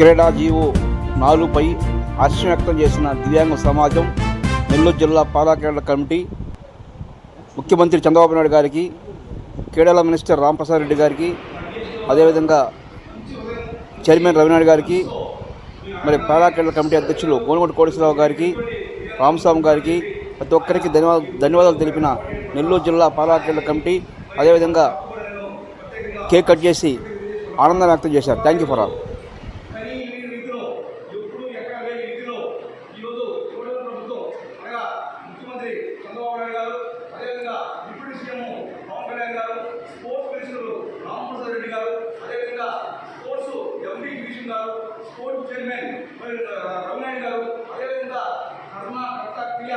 క్రీడా జీవో నాలుగుపై హర్షం వ్యక్తం చేసిన దివ్యాంగ సమాజం నెల్లూరు జిల్లా పాలా క్రీడల కమిటీ ముఖ్యమంత్రి చంద్రబాబు నాయుడు గారికి క్రీడల మినిస్టర్ రాంప్రసాద్ రెడ్డి గారికి అదేవిధంగా చైర్మన్ రవినాయుడు గారికి మరి పాలా క్రీడల కమిటీ అధ్యక్షులు గోనుగొండ కోటేశ్వరరావు గారికి రామస్వామి గారికి ప్రతి ఒక్కరికి ధన్యవాద ధన్యవాదాలు తెలిపిన నెల్లూరు జిల్లా పాలా క్రీడల కమిటీ అదేవిధంగా కేక్ కట్ చేసి ఆనందం వ్యక్తం చేశారు. Thank you for all Chandrababu Naidu garu అదేవిధంగా డిప్యూటీ సీఎం పవన్ కళ్యాణ్ గారు స్పోర్ట్స్ మినిస్టర్ రామప్రసాద్ రెడ్డి గారు అదేవిధంగా స్పోర్ట్స్ ఎంపీ కిషన్ గారు స్పోర్ట్స్ చైర్మన్ మరి గారు అదేవిధంగా కర్మ కర్త క్రియ